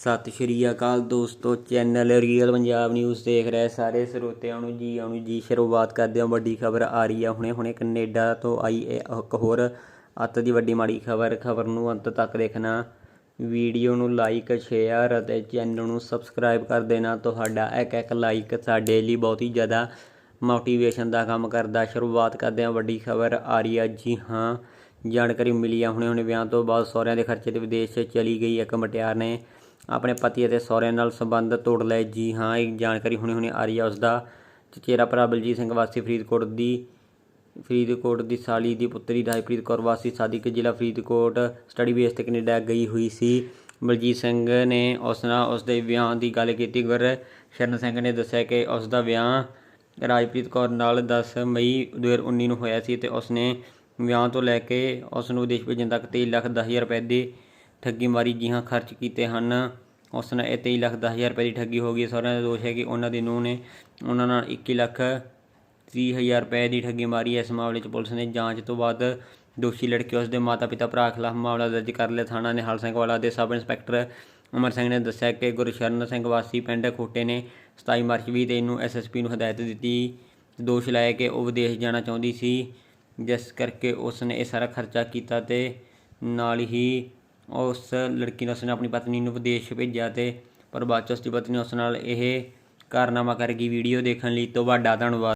ਸਤਿ ਸ਼੍ਰੀ ਅਕਾਲ ਦੋਸਤੋ, channel real Punjab news ਦੇਖ ਰਹੇ ਸਾਰੇ ਸਰੋਤਿਆਂ ਨੂੰ ਜੀ ਆਉਂ ਜੀ, ਸ਼ੁਰੂਆਤ ਕਰਦੇ ਹਾਂ ਵੱਡੀ ਖਬਰ ਆ ਰਹੀ ਹੈ ਹੁਣੇ ਹੁਣੇ ਕੈਨੇਡਾ ਤੋਂ ਆਈ ਇੱਕ ਹੋਰ ਅੱਤ ਦੀ ਵੱਡੀ ਮਾੜੀ ਖਬਰ ਖਬਰ ਨੂੰ ਅੰਤ ਤੱਕ ਦੇਖਣਾ। ਵੀਡੀਓ ਨੂੰ ਲਾਈਕ ਸ਼ੇਅਰ ਅਤੇ ਚੈਨਲ ਨੂੰ ਸਬਸਕ੍ਰਾਈਬ ਕਰ ਦੇਣਾ। ਤੁਹਾਡਾ ਇੱਕ ਇੱਕ ਲਾਈਕ ਸਾਡੇ ਲਈ ਬਹੁਤ ਹੀ ਜ਼ਿਆਦਾ ਮੋਟੀਵੇਸ਼ਨ ਦਾ ਕੰਮ ਕਰਦਾ। ਸ਼ੁਰੂਆਤ ਕਰਦੇ ਹਾਂ ਵੱਡੀ ਖਬਰ ਆ ਰਹੀ ਹੈ ਜੀ ਹਾਂ, ਜਾਣਕਾਰੀ ਮਿਲੀ ਆ ਹੁਣੇ ਹੁਣੇ ਵਿਆਹ ਤੋਂ ਬਾਅਦ ਸਹੁਰਿਆਂ ਦੇ ਖਰਚੇ ਤੇ ਵਿਦੇਸ਼ ਚਲੀ ਗਈ ਇੱਕ ਮਟਿਆਰ ਨੇ। ਆਪਣੇ ਪਤੀ ਅਤੇ ਸਹੁਰਿਆਂ ਨਾਲ ਸੰਬੰਧ ਤੋੜ ਲਏ। ਜੀ ਹਾਂ, ਇਹ ਜਾਣਕਾਰੀ ਹੁਣੇ ਹੁਣੇ ਆ ਰਹੀ ਹੈ ਉਸ ਦਾ ਚਚੇਰਾ ਭਰਾ ਬਲਜੀਤ ਸਿੰਘ ਵਾਸੀ ਫਰੀਦਕੋਟ ਦੀ ਫਰੀਦਕੋਟ ਦੀ ਸਾਲੀ ਦੀ ਪੁੱਤਰੀ ਰਾਜਪ੍ਰੀਤ ਕੌਰ ਵਾਸੀ ਸਾਦਿਕ ਜ਼ਿਲ੍ਹਾ ਫਰੀਦਕੋਟ ਸਟੱਡੀ ਬੇਸ ਤੇ ਕੈਨੇਡਾ ਗਈ ਹੋਈ ਸੀ। ਬਲਜੀਤ ਸਿੰਘ ਨੇ ਉਸ ਨਾਲ ਉਸ ਦੇ ਵਿਆਹ ਦੀ ਗੱਲ ਕੀਤੀ, ਗੁਰ ਸ਼ਰਨ ਸਿੰਘ ਨੇ ਦੱਸਿਆ ਕਿ ਉਸ ਦਾ ਵਿਆਹ ਰਾਜਪ੍ਰੀਤ ਕੌਰ ਨਾਲ 10 ਮਈ 2019 ਨੂੰ ਹੋਇਆ ਸੀ ਤੇ ਉਸ ਨੇ ਵਿਆਹ ਤੋਂ ਲੈ ਕੇ ਉਸ ਨੂੰ ਵਿਦੇਸ਼ ਭੇਜਣ ਤੱਕ 23 ਲੱਖ 10 ਹਜ਼ਾਰ ਰੁਪਏ ਦੀ ਠੱਗੀ ਮਾਰੀ ਜੀ ਹਾਂ ਖਰਚ ਕੀਤੇ ਹਨ ਉਸ ਨਾਲ ਇਹ 23 ਲੱਖ 10 ਹਜ਼ਾਰ ਰੁਪਏ ਦੀ ਠੱਗੀ ਹੋ ਗਈ। ਸਹੁਰਿਆਂ ਦਾ ਦੋਸ਼ ਹੈ ਕਿ ਉਹਨਾਂ ਦੀ ਨੂੰਹ ਨੇ ਉਹਨਾਂ ਨਾਲ 21 ਲੱਖ ਤੀਹ ਹਜ਼ਾਰ ਰੁਪਏ ਦੀ ਠੱਗੀ ਮਾਰੀ। ਇਸ ਮਾਮਲੇ 'ਚ ਪੁਲਿਸ ਨੇ ਜਾਂਚ ਤੋਂ ਬਾਅਦ ਦੋਸ਼ੀ ਲੜਕੇ ਉਸ ਦੇ ਮਾਤਾ-ਪਿਤਾ ਭਰਾ ਖਿਲਾਫ ਮਾਮਲਾ ਦਰਜ ਕਰ ਲਿਆ। ਥਾਣਾ ਨਿਹਾਲ ਸਿੰਘ ਵਾਲਾ ਦੇ ਸਬ ਇੰਸਪੈਕਟਰ ਅਮਰ ਸਿੰਘ ਨੇ ਦੱਸਿਆ ਕਿ ਗੁਰਸ਼ਰਨ ਸਿੰਘ ਵਾਸੀ ਪਿੰਡ ਖੋਟੇ ਨੇ 27 ਮਾਰਚ 2023 ਨੂੰ ਐਸਐਸਪੀ ਨੂੰ ਹਦਾਇਤ ਦਿੱਤੀ। ਦੋਸ਼ ਲਾਇਆ ਕਿ ਉਹ ਵਿਦੇਸ਼ ਜਾਣਾ ਚਾਹੁੰਦੀ ਸੀ, ਜਿਸ ਕਰਕੇ ਉਸ ਨੇ ਇਹ ਸਾਰਾ ਖਰਚਾ ਕੀਤਾ ਤੇ ਨਾਲ ਹੀ ਉਸ ਲੜਕੀ ਨੇ ਉਸਨੇ ਆਪਣੀ ਪਤਨੀ ਨੂੰ ਵਿਦੇਸ਼ ਭੇਜਿਆ ਤੇ ਪਰ ਬਾਅਦ 'ਚ ਉਸ ਦੀ ਪਤਨੀ ਉਸ ਨਾਲ ਇਹ ਕਾਰਨਾਮਾ ਕਰ ਗਈ ਵੀਡੀਓ ਦੇਖਣ ਲਈ ਤੁਹਾਡਾ ਧੰਨਵਾਦ।